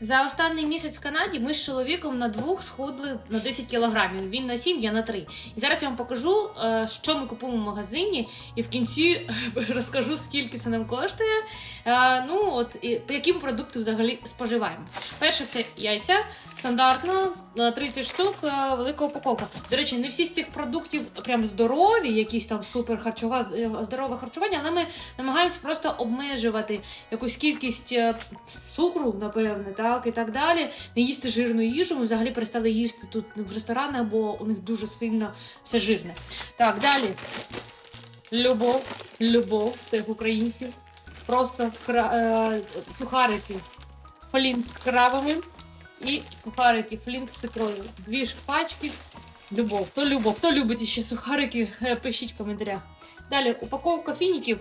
За останній місяць в Канаді ми з чоловіком на двох схудли на 10 кілограмів. Він на 7, я на 3. І зараз я вам покажу, е, що ми купуємо в магазині, і в кінці розкажу, скільки це нам коштує. Е, Ну от і які ми продукти взагалі споживаємо. Перше, це яйця, стандартно е, 30 штук, е, велика упаковка. До речі, не всі з цих продуктів прям здорові, якісь там супер харчова здорове харчування, але ми намагаємося просто обмежувати якусь кількість е, цукру, напевне, так і так далі. Не їсти жирну їжу. Ми взагалі перестали їсти тут в ресторанах, бо у них дуже сильно все жирне. Так, далі. Любов, любов, цих українців. Просто кра... е, сухарики флінт з кравами і сухарики флінт з ікрою. Дві ж пачки. Любов. Хто любов, хто любить ще сухарики, е, пишіть в коментарях. Далі упаковка фініків.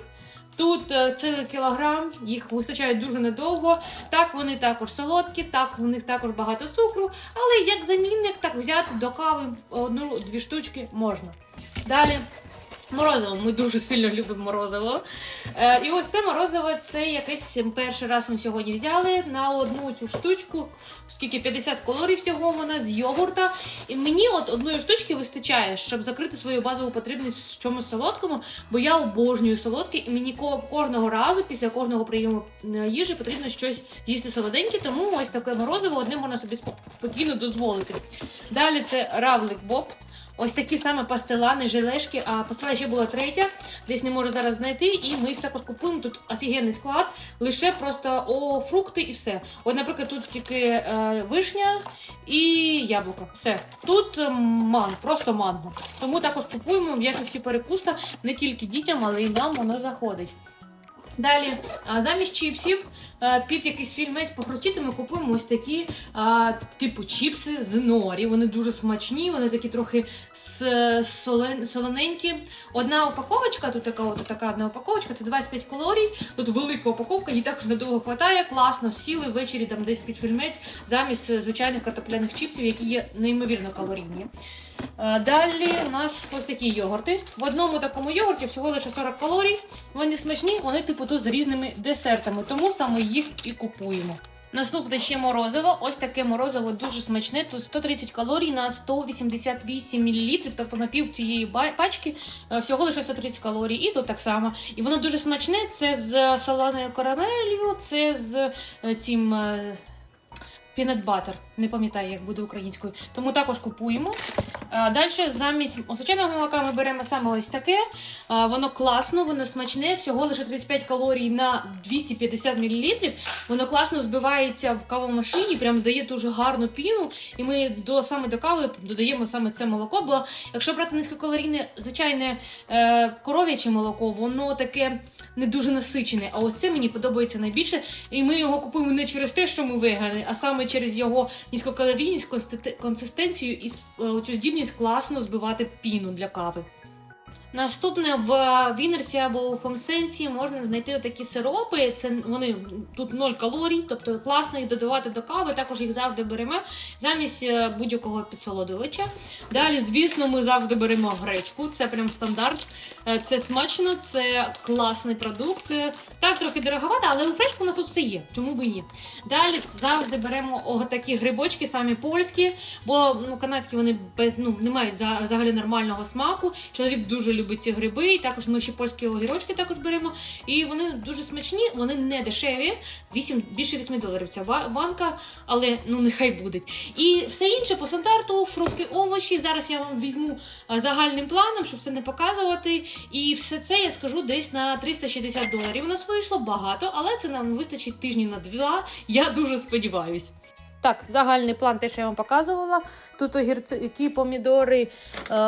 Тут це кілограм, їх вистачає дуже недовго. Так, вони також солодкі, так, в них також багато цукру, але як замінник, так взяти до кави одну-дві штучки можна. Далі. Морозиво, ми дуже сильно любимо морозиво. Е, і ось це морозиво, це якесь перший раз ми сьогодні взяли на одну цю штучку, скільки 50 калорій всього вона з йогурта. І мені от одної штучки вистачає, щоб закрити свою базову потребність в чомусь солодкому, бо я обожнюю солодке, і мені кожного разу, після кожного прийому е, їжі, потрібно щось їсти солоденьке, тому ось таке морозиво одне можна собі спокійно дозволити. Далі це равлик Боб. Ось такі саме пастилани, желешки, а пастила ще була третя, десь не можу зараз знайти, і ми їх також купуємо. Тут офігенний склад, лише просто о, фрукти і все. От, наприклад, тут тільки е, вишня і яблуко. Все. Тут манго, просто манго. Тому також купуємо в якості перекуса не тільки дітям, але й нам воно заходить. Далі, замість чіпсів е, під якийсь фільмець похрустіти ми купуємо ось такі типу чіпси з норі. Вони дуже смачні, вони такі трохи с- солен, солоненькі. Одна упаковочка, тут така от така одна упаковочка, це 25 калорій. Тут велика упаковка, її також недовго хватає. Класно, сіли ввечері там десь під фільмець замість е, звичайних картопляних чіпсів, які є неймовірно калорійні. Е, Далі у нас ось такі йогурти. В одному такому йогурті всього лише 40 калорій. Вони смачні, вони типу тут з різними десертами, тому саме їх і купуємо. Наступне ще морозиво. Ось таке морозиво дуже смачне. Тут 130 калорій на 188 мл, тобто на пів цієї пачки е, всього лише 130 калорій. І тут так само. І воно дуже смачне. Це з солоною карамелью, це з е, цим. е, butter. не пам'ятаю, як буде українською. Тому також купуємо. Далі замість звичайного молока ми беремо саме ось таке. Воно класно, воно смачне, всього лише 35 калорій на 250 мл. Воно класно збивається в кавомашині, прям здає дуже гарну піну. І ми до саме до кави додаємо саме це молоко. Бо якщо брати низькокалорійне, звичайне е, коров'яче молоко, воно таке не дуже насичене. А ось це мені подобається найбільше. І ми його купуємо не через те, що ми вегани, а саме через його низькокалорійність, консистенцію і е, цю здібність класно збивати піну для кави. Наступне в Вінерсі або у Хомсенсі можна знайти такі сиропи. Це вони тут 0 калорій, тобто класно їх додавати до кави. Також їх завжди беремо замість е, будь-якого підсолодувача. Далі, звісно, ми завжди беремо гречку. Це прям стандарт. Е, Це смачно, це класний продукт. Е, Так, трохи дороговато, але у фрешку у нас тут все є. Чому б і ні? Далі завжди беремо такі грибочки, самі польські, бо ну, канадські вони ну, не мають взагалі нормального смаку. Чоловік дуже любить ці гриби, і також ми ще польські огірочки також беремо. І вони дуже смачні, вони не дешеві. 8, більше 8 доларів ця банка, але ну нехай буде. І все інше по стандарту, фрукти, овочі. Зараз я вам візьму загальним планом, щоб все не показувати. І все це я скажу десь на 360 доларів. У нас вийшло багато, але це нам вистачить тижні на два. Я дуже сподіваюсь. Так, загальний план, те, що я вам показувала. Тут огірки, помідори, е,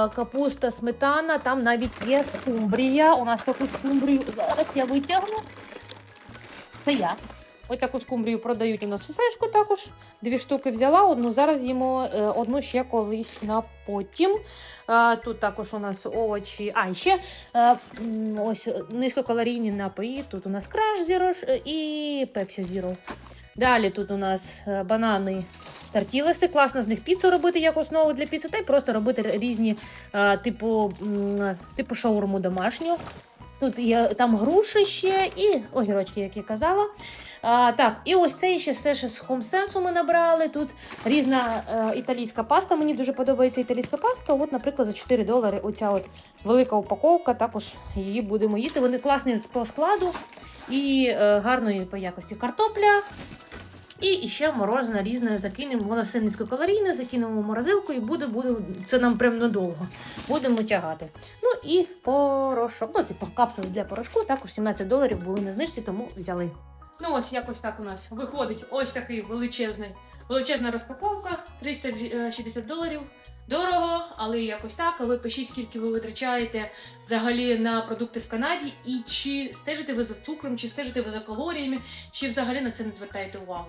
капуста, сметана, там навіть є скумбрія. У нас таку скумбрію зараз я витягну. Це я. Ось таку скумбрію продають у нас у фрешку також. Дві штуки взяла, одну зараз їмо, е, одну ще колись на потім. Е, Тут також у нас овочі. А, ще ось низькокалорійні напої. Тут у нас краш зіро і пепсі зіро. Далі тут у нас е, банани тартілеси. Класно з них піцу робити як основу для піци, та й просто робити різні, е, типу, типу шаурму домашню. Тут є там груші ще і огірочки, як я казала. А, так, і ось це ще все ще з Sense ми набрали. Тут різна е, італійська паста. Мені дуже подобається італійська паста. От, наприклад, за 4 долари оця от велика упаковка. Також її будемо їсти. Вони класні по складу і е, гарної по якості картопля. І ще морожене різне закинемо. Воно все низькокалорійне, закинемо в морозилку і буде, буде це нам прям надовго. Будемо тягати. Ну і порошок. Ну, типу капсули для порошку. Також 17 доларів були на знижці, тому взяли. Ну ось якось так у нас виходить ось такий величезний, величезна розпаковка, 360 доларів. Дорого, але якось так. Ви пишіть, скільки ви витрачаєте взагалі на продукти в Канаді, і чи стежите ви за цукром, чи стежите ви за калоріями, чи взагалі на це не звертаєте увагу.